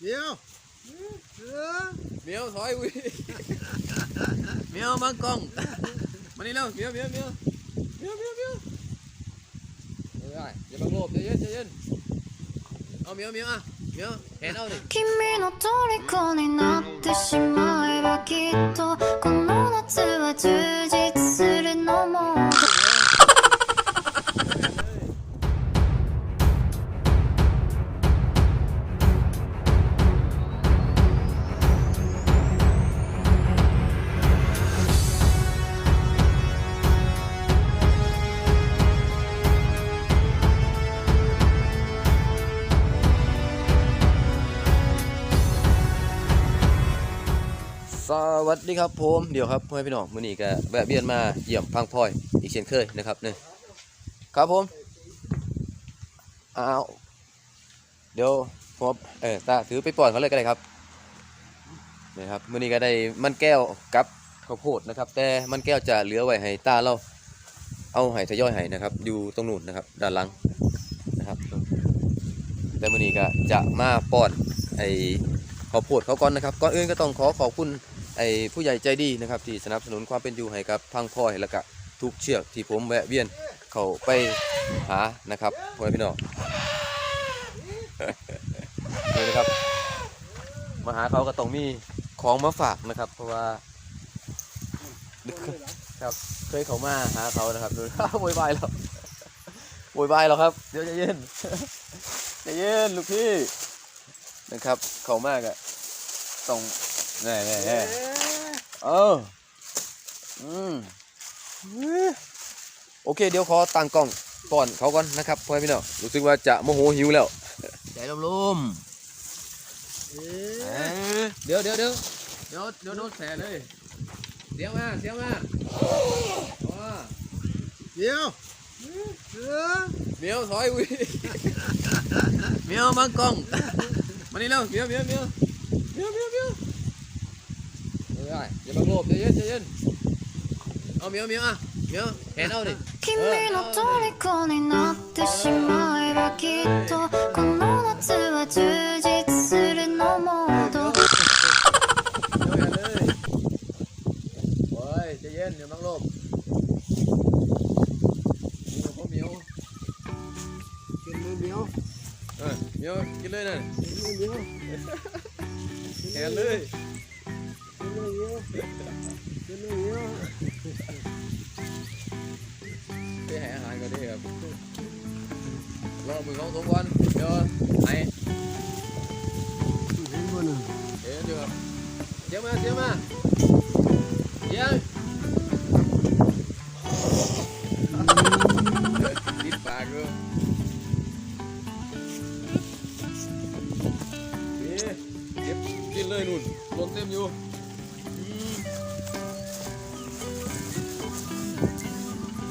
เดี๋ยวเออ เมียวถอยอุ้ยเมียวมากล้องมานี่เร็วเมียวเมียวเมียวเมียวเมียวเมียวเอาได้อย่าบังโลบใจเย็นใจเย็นเอาเมียวเมียวอ่ะเมียวเห็นเอาดิ 君の虜になってしまえばきっとこの夏は充実する สวัสดีครับผมเดี๋ยวครับพ่อพี่น้องมื้อนี้ก็แวะเวียนมาเยี่ยมพังพลอยอีกเช่นเคยนะครับนี่ครับผมอ้าวเดี๋ยวผมเออตาถือไปปล่อยเขาเลยก็ได้ครับนี่ครับมื้อนี้ก็ได้มันแก้วกับข้าวโพดนะครับ แต่มันแก้วจะเหลือไว้ให้ตาเราเอาให้ทยอยให้นะครับ อยู่ตรงนู้นนะครับ ด้านหลังนะครับแต่มื้อนี้ก็จะมาป้อนไอ้ข้าวโพดเขาก่อนนะครับก่อนอื่นก็ต้องขอขอบคุณ ไอ้ผู้ใหญ่ใจดีนะครับที่สนับสนุนความเป็นอยู่ให้กับพังพลอยและก็ทุกเชือกที่ผมแวะเวียนเข้าไปหานะครับพ่อพี่น้องนี่นะครับมาหาเขาก็ต้องมีของมาฝากนะครับ เพราะว่าครับเคยเขามาหาเขานะครับดูโวยวายแล้วโวยวายแล้วครับ เดี๋ยวใจเย็นใจเย็นลูกพี่นะครับ เขามากอะต้อง น่แน่แน่เอออืมโอเค เดี๋ยวขอตั้งกล้องก่อนเขาก่อนนะครับพ่อแม่พี่น้องรู้สึกว่าจะโมโหหิวแล้วใจลมๆเอเอออเดี๋ยวเดี๋ยวเดี๋ยวเดี๋ยวเดี๋ยวโดนแสเลยเสียงมาเสียงมาว้าเดี๋ยวเออเมียวถอยอุ้ยเมียวมากล้องมานี่เร็วเมียวเมียวเมียวเมียวเมียวเมียวเอา ได้อย่าบังโลบใจเย็นใจเย็นเอาเมียวเมียวอ่ะเมียวเห็นเอาดิ 君の虜になってしまえばきっとこの夏は充実するのもど เดี๋ยวอย่าเลยโอ้ยใจเย็นอย่าบังโลบเมียวเขาเมียว กินมือเดียว เออเมียวกินเลยนะ กินมือเดียว แขนเลย กินมือเดียวกินมือเดียวไปหาอาหารกันดิครั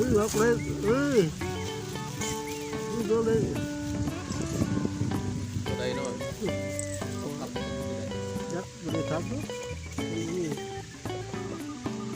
อุ้ยหักเลยเอ้ยอุ้ยตัวเลยตัวใดเนาะเอาขับยักษ์บ่ได้ทับเนาะนี่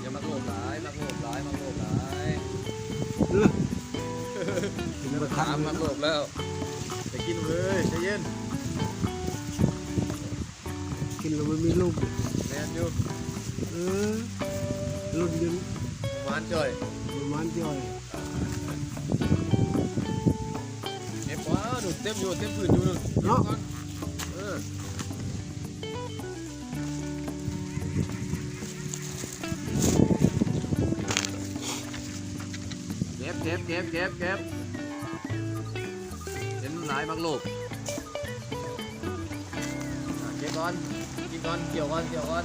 อย่ามาโลภหลายมาโลภหลายมาโลภหลายเออกินมาทัถามบมาโลภแล้วไปกินเลยใจเย็นกินแล้วมันมีลูกแมนอยู่เออรุ่นยืนหวานจ่อย ประมาณย่อยเก็บว้าหนูเต็มอยู่เต็มพื้นอยู่นู่นเนาะเออเก็บเก็บเก็บเก็บเก็บเห็นหลายบางลูกเก็บก่อนกินก่อนเกี่ยวก่อนเกี่ยวก่อน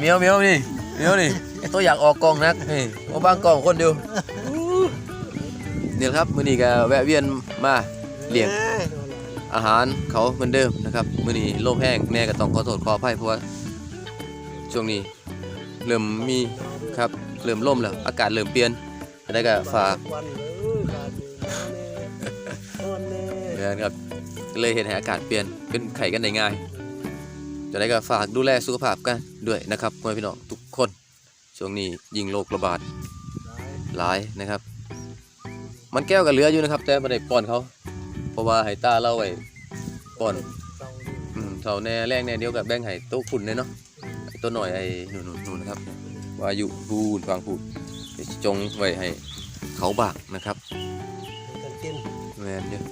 เมียวเมียวนี่เมียวนี่ตัวอยากออกกองนักนี่เอาบางกองคนเดียวเนี่ยครับมื้อนี้ก็แวะเวียนมาเลี้ยงอาหารเขาเหมือนเดิมนะครับมื้อนี้ลมแห้งแน่ก็ต้องขอโทษขออภัยเพราะว่าช่วงนี้เริ่มมีครับเริ่มล่มแล้วอากาศเริ่มเปลี่ยนแล้วก็ฝากวันเนอนแน่เดือนครับเลยเห็นให้อากาศเปลี่ยนเป็นไข้กันได้ง่าย จะได้ก็ฝากดูแลสุขภาพกันด้วยนะครับพ่อแม่พี่น้องทุกคน ช่วงนี้ยิงโรคระบาดหลายนะครับ มันแก้วกับเหลืออยู่นะครับ แต่ไม่ได้ป้อนเขา เพราะว่าให้ตาเราไว้ป้อนอืมเท่าแน่แรงแน่เดียวกับแบ่งให้โต๊ะคุณเลยเนาะไอ้ตัวหน่อยไอ้นู่นนู่นนู่นนะครับว่าอยู่พูนฟังพูดเดี๋ยวสิจงไว้ให้เขาบากนะครับกันกินแมนเยอะ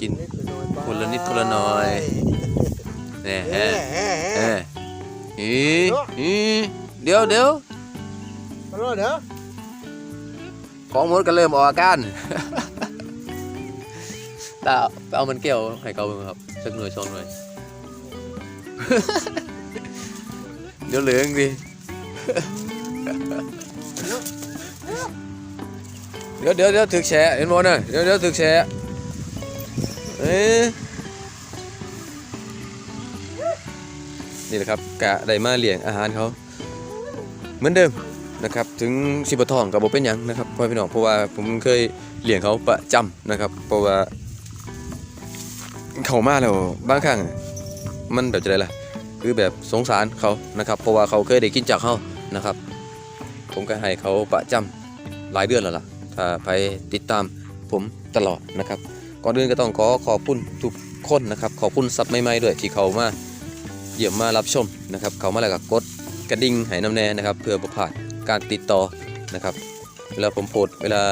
กินนิดหน่อยไปคนละนิดคนละหน่อย แหน่แฮ่แฮ่แฮ่แฮ่แฮ่อีอีเดี๋ยวเดี๋ยวมาแล้วเด้อของมดก็เริ่มออกอาการตาไปเอามันแก้วให้เขาเบิ่งครับสักหน่วยสองหน่วยเดี๋ยวเหลืองดิเดี๋ยวเดี๋ยวเดี๋ยวถึกแฉะเห็นบ่น่ะเดี๋ยวเดี๋ยวถึกแฉะเอ๊ะ นี่แหละครับกะได้มาเลี้ยงอาหารเขาเหมือนเดิมนะครับถึงสิบทองกับโบเป็นยังนะครับพ่อพี่น้องเพราะว่าผมเคยเลี้ยงเขาประจำนะครับ เพราะว่าเขามาแล้วบางครั้งมันแบบจะไรล่ะคือแบบสงสารเขานะครับ เพราะว่าเขาเคยได้กินจากเขานะครับ ผมก็ให้เขาประจำหลายเดือนแล้วล่ะถ้าไปติดตามผมตลอดนะครับก่อนอื่นก็ต้องขอขอบคุณทุกคนนะครับ ขอบคุณซับใหม่ๆด้วยที่เขามา ยี่ยมมารับชมนะครับเขามาแล้วก็กดกระดิ่งให้น้ำแน่นะครับ เพื่อประพาดการติดต่อนะครับ เวลาผมโพสเวลา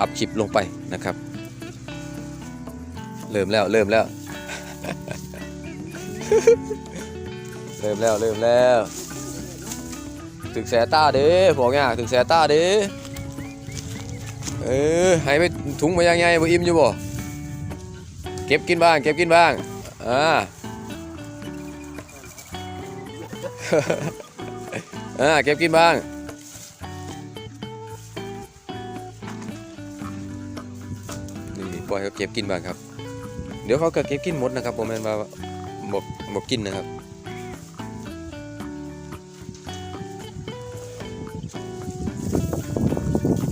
อัพคลิปลงไปนะครับ เริ่มแล้วเริ่มแล้ว เริ่มแล้วเริ่มแล้วถึงแสตาเด้บอกง่ายถึงแสตาเด้เออให้ไปถุงมายังไงบ่อิ่มอยู่บ่เก็บกินบ้าง เก็บกินบ้างอ่า อ่าเก็บกินบ้างนี่ปล่อยเขาเก็บกินบ้างครับ เดี๋ยวเขาก็เก็บกินหมดนะครับผมแม่นว่าบ่บ่กินนะครับ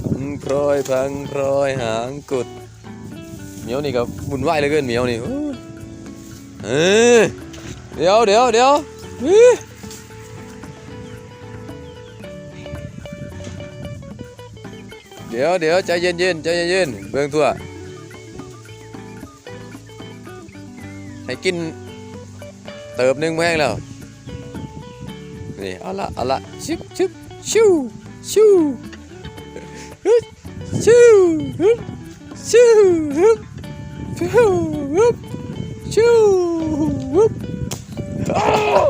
พังพรอยพังพรอยหางกุดเหมียวนี่ก็วุ่นวเหลือเกินเหมียวนี่โอ้ยเออเดี๋ยวเดี๋ยวเดี๋ยว เดี๋ยวเดี๋ยวใจเย็นเย็นใจเย็นเย็นเบื้องทั่ว ให้กินเติบหนึ่งแม่งแล้ว นี่เอาละเอาละชิบชิบชิวชิวชูฮึบชูฮึบชูฮึบชูฮึบอ้าว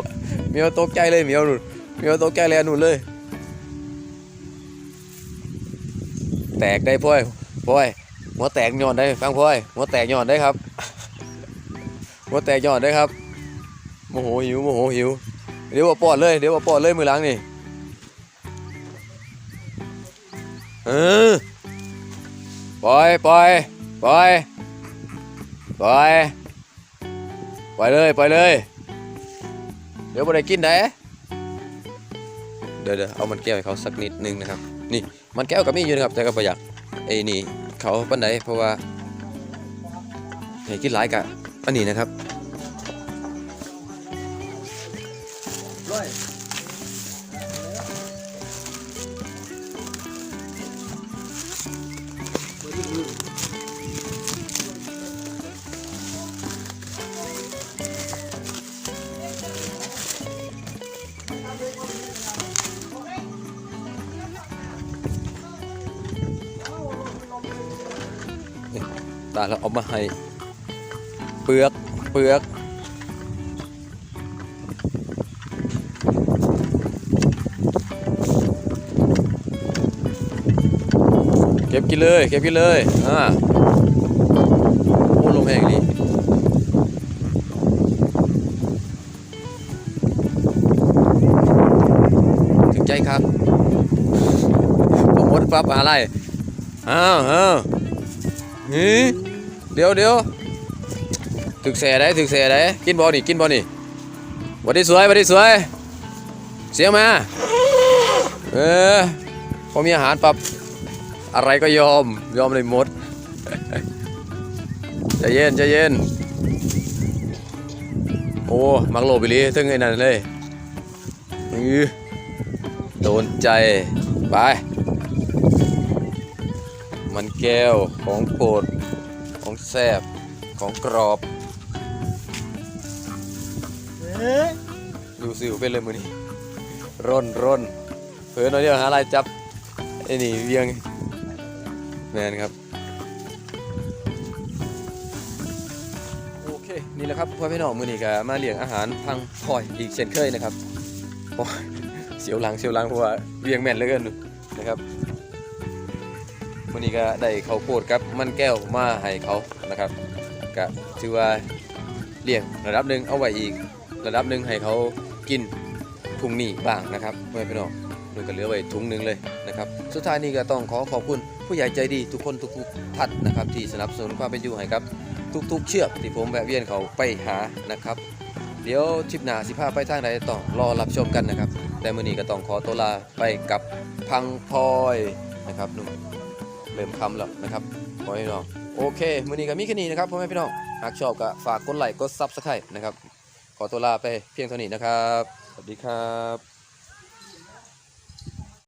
เมียวตกใจเลยเมียวหนุนเมียวตกใจเลยหนุนเลย แตกได้พ่อยพ่อยหัวแตกย้อนได้ฟังพ่อยหัวแตกย้อนได้ครับหัวแตกย้อนได้ครับโมโหหิวโมโหหิวเดี๋ยวว่าปอดเลยเดี๋ยวว่าปอดเลยมือล้างนี่เออปล่อยปล่อยปล่อยปล่อยปล่อยเลยปล่อยเลย เดี๋ยวบ่ได้กินได้เดี๋ยวเดี๋ยวเอามันแก้วให้เขาสักนิดนึงนะครับ นี่ มันแก้วก็มีอยู่นะครับแต่ก็ประหยัดไอ้นี่เขาปันไดเพราะว่าเห้กินหลายกะอันนี้นะครับ ตาแล้วเอามาให้เปลือกเปลือกเก็บกินเลยเก็บกินเลยอ่าโอ้ลงแห้งนี้ถึงใจครับผมมดปั๊บอะไรอ้าวเฮ้ย เดี๋ยวเดี๋ยวถึกแส่ได้ถึกแส่ได้กินบอนี่กินบอนี่วัดดีสวยวัดดีสวย เสียงมา เออพอมีอาหารปรับอะไรก็ยอมยอมเลยหมดใจเย็นใจเย็น โอ้มักโลบิลีถึงไอ้นั่นเลยอื้โดนใจไป มันแก้วของโปรด แซ่บของกรอบเอ๊ะดูสิวเป็นเลยมือนี้ร่นร่นเผื่อหน่อยเดียวหาอะไรจับไอ้นี่เวียงแมนครับ โอเค นี่แหละครับพ่อพี่น้องมือนี้ก็มาเลี้ยงอาหารพังพลอยอีกเช่นเคยนะครับโอ้ยเสียวหลังเสียวหลังเพราะว่าเวียงแม่นเหลือเกินนะครับ มือนี้ก็ได้เขาวโพดครับมันแก้วมาให้เขานะครับก็ถือว่าเลี้ยงระดับหนึ่งเอาไว้อีก ระดับหนึ่งให้เขากินถุงนี้บ้างนะครับเพื่อนพี่น้องดูกันเหลือไว้ถุงหนึ่งเลยนะครับ สุดท้ายนี้ก็ต้องขอขอบคุณผู้ใหญ่ใจดีทุกคนทุกๆท่านนะครับ ที่สนับสนุนความเป็นอยู่ให้ครับ ทุกๆ เชือกที่ผมแวะเวียนเขาไปหานะครับ เดี๋ยวทริปหน้าสิพาไปทางใดต้องรอรับชมกันนะครับ แต่มื้อนี้ก็ต้องขอตัวลาไปกับพังพลอยนะครับนุ่ม เริ่มคำแล้วนะครับพ่อพี่น้องโอเคมื้อนี้ก็มีแค่นี้นะครับพ่อแม่พี่น้องหากชอบก็ฝากกดไลค์กดซับสไครต์นะครับขอตัวลาไปเพียงเท่านี้นะครับ สวัสดีครับ